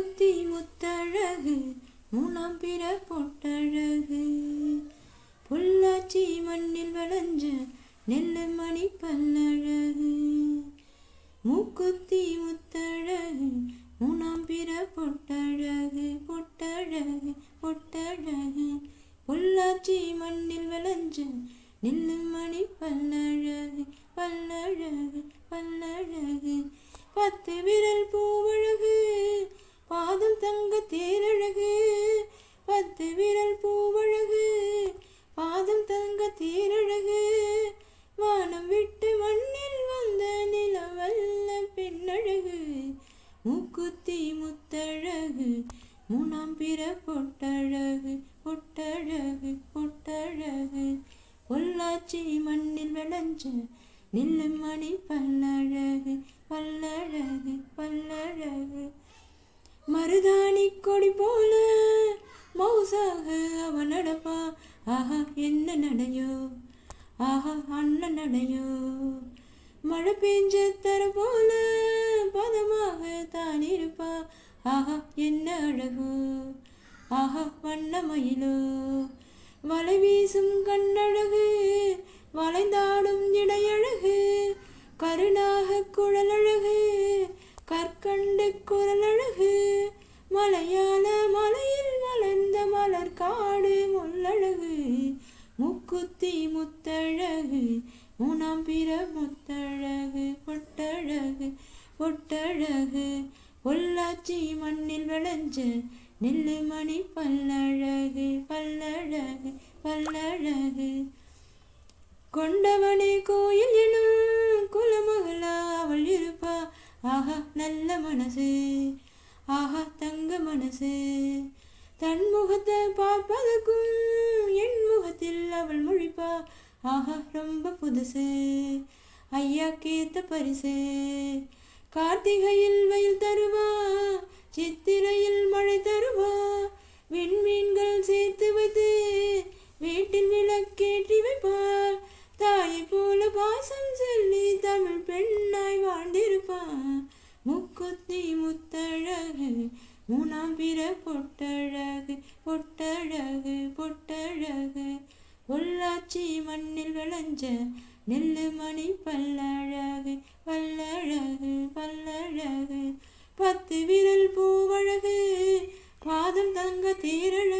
மூக்குத்தி முத்தழகு மூணாம் பிற பொட்டழகு. பொள்ளாச்சி மண்ணில் வளைஞ்ச நெல்லு மணி பல்லழகு. மூக்குத்தி முத்தழகு மூணாம் பிற பொட்டழகு. பொட்டழகு பொட்டழகு. பொள்ளாச்சி மண்ணில் விளைஞ்ச நெல்லு மணி பல்லழகு. பல்லழகு பல்லழகு. பத்து விரல் பூவழகு பாதம் தங்க தேரழகு பத்து விரல் பூவழகு. பாதம் தங்க தேரழகு வானம் விட்டு மண்ணில் வந்த நிலவல்ல பெண்ணழகு. மூக்குத்தி முத்தழகு மூணாம் பிற பொட்டழகு பொட்டழகு பொட்டழகு. பொள்ளாச்சி மண்ணில் விளைஞ்ச நில்லுமணி பல்லழகு பல்லழகு பல்லழகு. மருதாணி கொடி போல மௌசாக அவன் நடப்பா. ஆஹா என்ன நடையோ? ஆஹா அண்ணன் நடையோ? மழை பெஞ்ச தர போல பதமாக தான் இருப்பா. ஆஹா என்ன அழகோ? ஆஹா வண்ணமயிலோ வலை வீசும் கண்ணழகு வளைந்தாடும் இடையழகு கருணாக குழ மலர் காடு முள்ளழகு முக்குத்தி முத்தழகு மூணாம் பிற முத்தழகு பொட்டழகு பொட்டழகு. பொள்ளாச்சி மண்ணில் விளைஞ்ச நெல்லுமணி பல்லழகு பல்லழகு பல்லழகு. கொண்டவனே கோயில் எனும் குலமகளா அவள் இருப்பா. ஆஹா நல்ல மனசு. ஆஹா தங்க மனசு. தன் முகத்தை பார்ப்பதற்கும் என் முகத்தில் அவள் முழிப்பா? ஆஹா ரொம்ப புதுசு. ஐயா கேத்த பரிசு. கார்த்திகையில் வெயில் தருவா? சித்திரையில் மழை தருவா? விண்மீன்கள் சேர்த்து வைத்து வீட்டில் விளக்கேற்றி வைப்பாள் தாயை போல பாசம் சொல்லி தமிழ் பெண்ணாய் வாழ்ந்திருப்பான் முக்குத்தி முத்தழகு மூணாம் பிற பொட்டழகு பொட்டழகு. பொட்டழகு உள்ளாச்சி மண்ணில் விளைஞ்ச நெல்லு மணி பல்லழகு பல்லழகு பல்லழகு. பத்து விரல் பூவழகு பாதம் தங்க தேரழகு.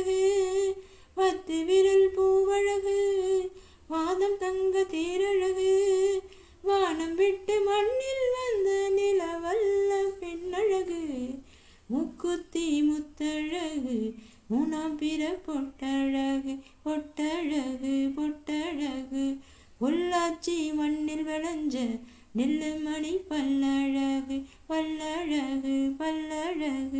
பொட்டழகு மூணாம் பிற பொட்டழகு பொட்டழகு பொட்டழகு. பொள்ளாச்சி மண்ணில் விளைஞ்ச நெல்லுமணி பல்லழகு பல்லழகு பல்லழகு.